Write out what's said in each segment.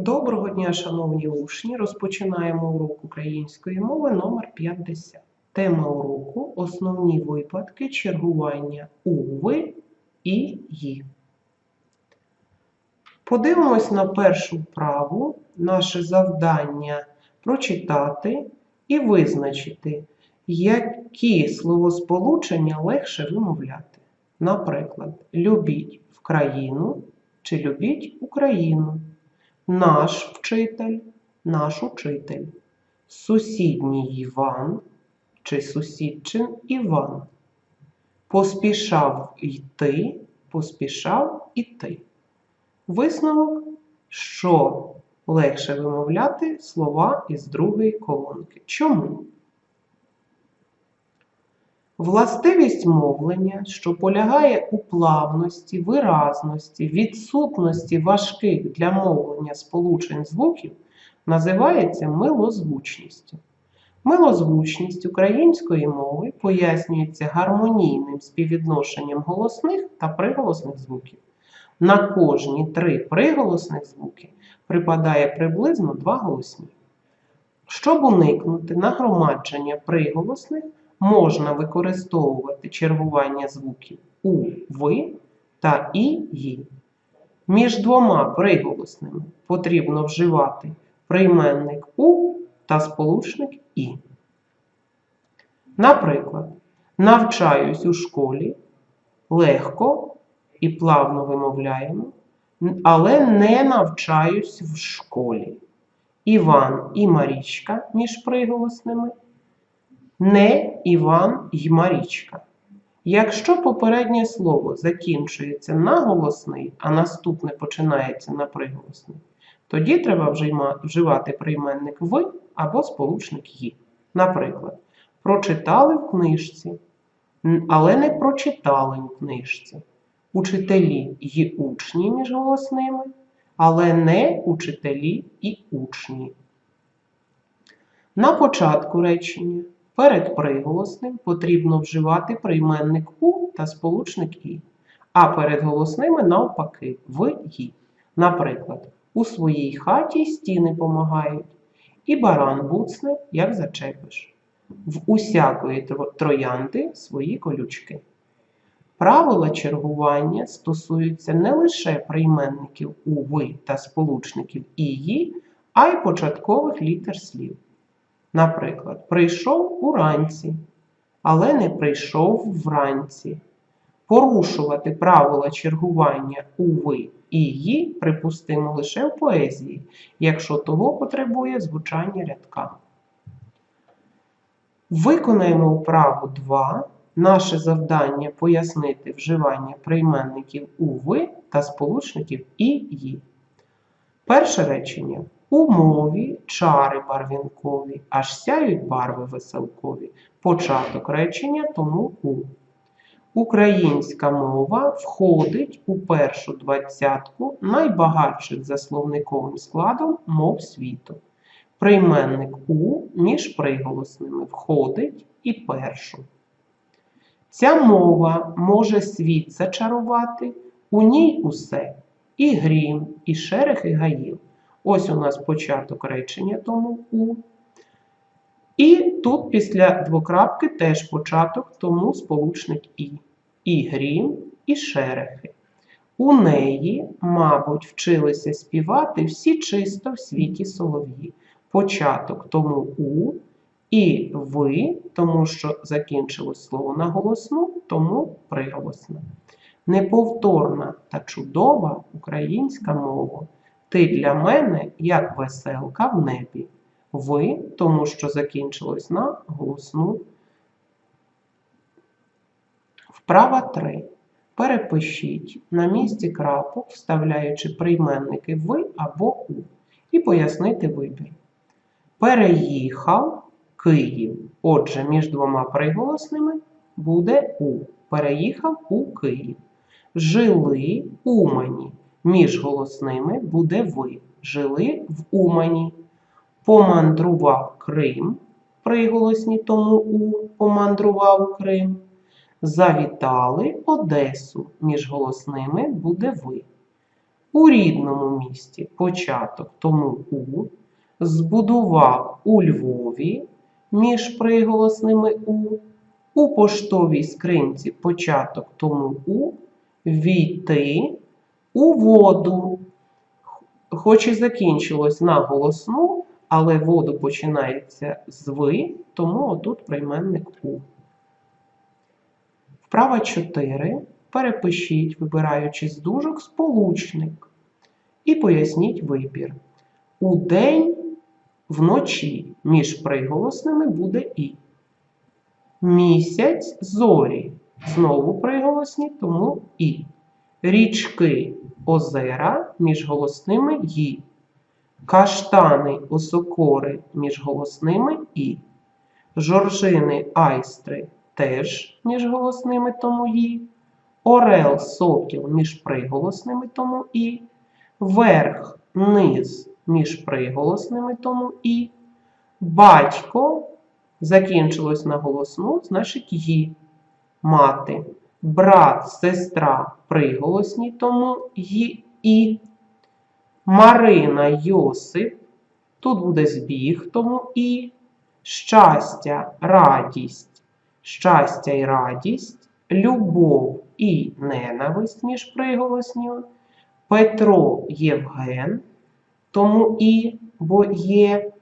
Доброго дня, шановні учні! Розпочинаємо урок української мови номер 50. Тема уроку Основні випадки чергування уви і ї. Подивимось на першу вправу. Наше завдання прочитати і визначити, які словосполучення легше вимовляти. Наприклад, любіть в країну чи любіть Україну. Наш вчитель, наш учитель, сусідній Іван чи сусідчин Іван. Поспішав йти, поспішав іти. Висновок, що легше вимовляти слова із другої колонки. Чому? Властивість мовлення, що полягає у плавності, виразності, відсутності важких для мовлення сполучень звуків, називається милозвучністю. Милозвучність української мови пояснюється гармонійним співвідношенням голосних та приголосних звуків. На кожні три приголосних звуки припадає приблизно два голосні. Щоб уникнути нагромадження приголосних, можна використовувати чергування звуків у, ви та і, ї. Між двома приголосними потрібно вживати прийменник у та сполучник і. Наприклад, навчаюсь у школі легко і плавно вимовляємо, але не навчаюсь в школі. Іван і Марічка між приголосними не Іван й Марічка. Якщо попереднє слово закінчується на голосний, а наступне починається на приголосний, тоді треба вживати прийменник ви або сполучник «ї». Наприклад, прочитали в книжці, але не прочитали у книжці. Учителі й учні між голосними, але не учителі і учні. На початку речення Перед приголосним потрібно вживати прийменник у та сполучник і, а перед голосними навпаки в «ї». Наприклад, у своїй хаті стіни помагають, і баран буцне, як зачепиш. В усякої троянди свої колючки. Правила чергування стосуються не лише прийменників у ви та сполучників і, а й початкових літер слів. Наприклад, прийшов уранці, але не прийшов вранці. Порушувати правила чергування у ви і «ї» припустимо лише в поезії, якщо того потребує звучання рядка. Виконаємо вправу 2. Наше завдання пояснити вживання прийменників у ви та сполучників і «ї». Перше речення. У мові чари барвінкові, аж сяють барви веселкові. Початок речення тому у. Українська мова входить у першу двадцятку найбагатших за словниковим складом мов світу. Прийменник у між приголосними входить і першу. Ця мова може світ зачарувати, у ній усе і грім, і шерех, і гаїв. Ось у нас початок речення тому у. І тут після двокрапки теж початок, тому сполучник І. І грім, і шерехи. У неї, мабуть, вчилися співати всі чисто в світі солов'ї. Початок тому у, і ви, тому що закінчилось слово на голосну, тому приголосне. Неповторна та чудова українська мова. Ти для мене як веселка в небі. Ви, тому що закінчилось на голосну. Вправа 3. Перепишіть на місці крапок, вставляючи прийменники ви або у. І пояснити вибір. Переїхав Київ. Отже, між двома приголосними буде у. Переїхав у Київ. Жили Умані. Між голосними буде ви. Жили в Умані. Помандрував Крим. Приголосні тому у помандрував Крим. Завітали Одесу. Між голосними буде ви. у рідному місті початок тому у, збудував у Львові між приголосними у, у поштовій скринці початок тому у, війти у воду. Хоч і закінчилось на голосну, але воду починається з ви, тому отут прийменник у. Вправа 4. Перепишіть, вибираючи з дужок сполучник. І поясніть вибір. У день вночі між приголосними буде і. Місяць зорі. Знову приголосні, тому і. Річки озера між голосними ї. Каштани осокори між голосними і. Жоржини айстри теж між голосними тому і. Орел сокіл між приголосними тому і. Верх низ між приголосними тому і. Батько закінчилось на голосну, значить ї. Мати. Брат, сестра приголосні, тому ї і. Марина Йосип. Тут буде збіг, тому і. Щастя, радість, щастя і радість, любов і ненависть між приголосню. Петро Євген, тому і, бо є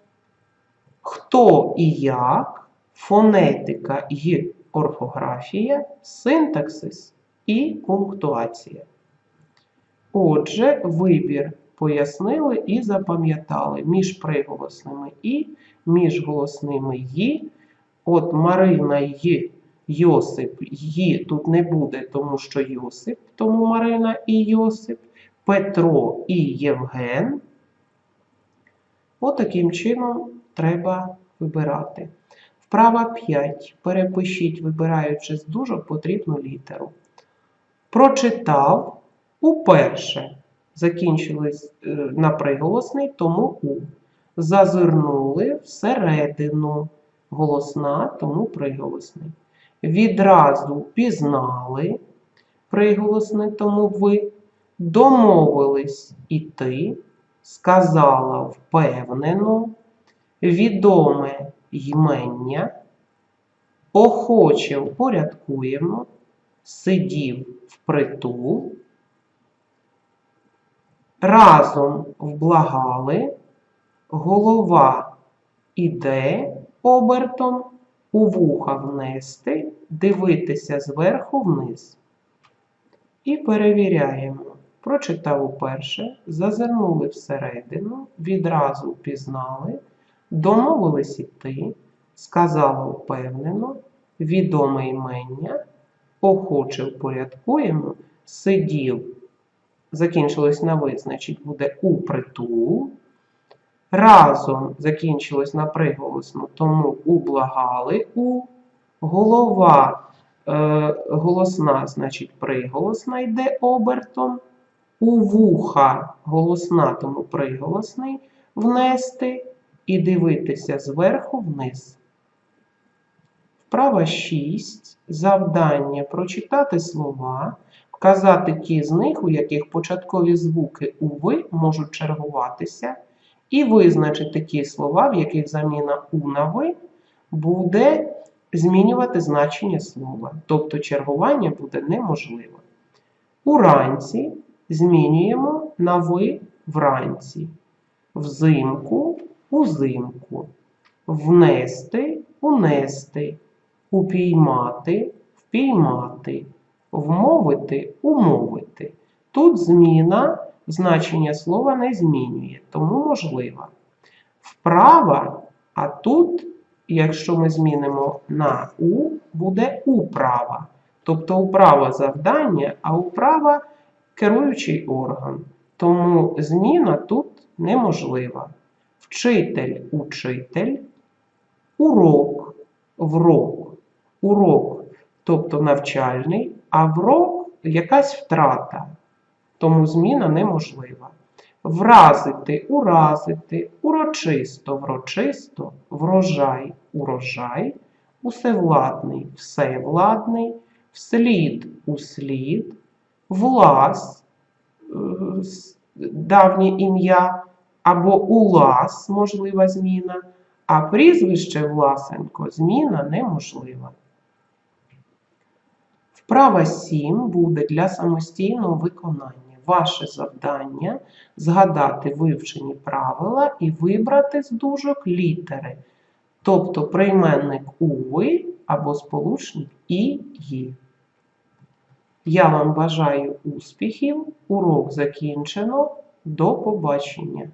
хто і як, фонетика і орфографія, синтаксис і пунктуація. Отже, вибір пояснили і запам'ятали між приголосними і, між голосними «ї». От Марина «й», Йосип «ї» тут не буде, тому що Йосип, тому Марина і Йосип, Петро і Євген. Отаким чином треба вибирати. Вправа 5. Перепишіть, вибираючи з дужок потрібну літеру. Прочитав уперше. Закінчились е, на приголосний, тому у. Зазирнули всередину. Голосна, тому приголосний. Відразу пізнали приголосний, тому ви. Домовились іти. Сказала впевнено. Відоме ймення. Охоче впорядкуємо. Сидів впритул. Разом вблагали, голова іде обертом, у вуха внести, дивитися зверху вниз. І перевіряємо. Прочитав уперше, зазирнули всередину, відразу впізнали, домовились іти, сказала впевнено, відоме імення, охоче впорядкуємо, сидів закінчилось на ви, значить буде у притул. Разом закінчилось на приголосну, тому ублагали у. Голова е, голосна, значить приголосна йде обертом. У вуха голосна, тому приголосний внести і дивитися зверху вниз. Вправа 6. Завдання прочитати слова вказати ті з них, у яких початкові звуки у ви можуть чергуватися, і визначити ті слова, в яких заміна у на ви буде змінювати значення слова. Тобто чергування буде неможливе. Уранці змінюємо на ви вранці, взимку узимку, внести унести, упіймати впіймати вмовити, умовити. Тут зміна значення слова не змінює, тому можлива. Вправа, а тут, якщо ми змінимо на У, буде управа. Тобто управа завдання, а управа керуючий орган. Тому зміна тут неможлива. Вчитель, учитель, урок, врок, урок, тобто навчальний, а врок якась втрата, тому зміна неможлива. Вразити, уразити, урочисто, врочисто, врожай, урожай, усевладний, всевладний, вслід, услід, влас, е, давнє ім'я, або Улас можлива зміна, а прізвище Власенко зміна неможлива. Вправа 7 буде для самостійного виконання. Ваше завдання згадати вивчені правила і вибрати з дужок літери, тобто прийменник уви або сполучник і «ї». Я вам бажаю успіхів. Урок закінчено. До побачення!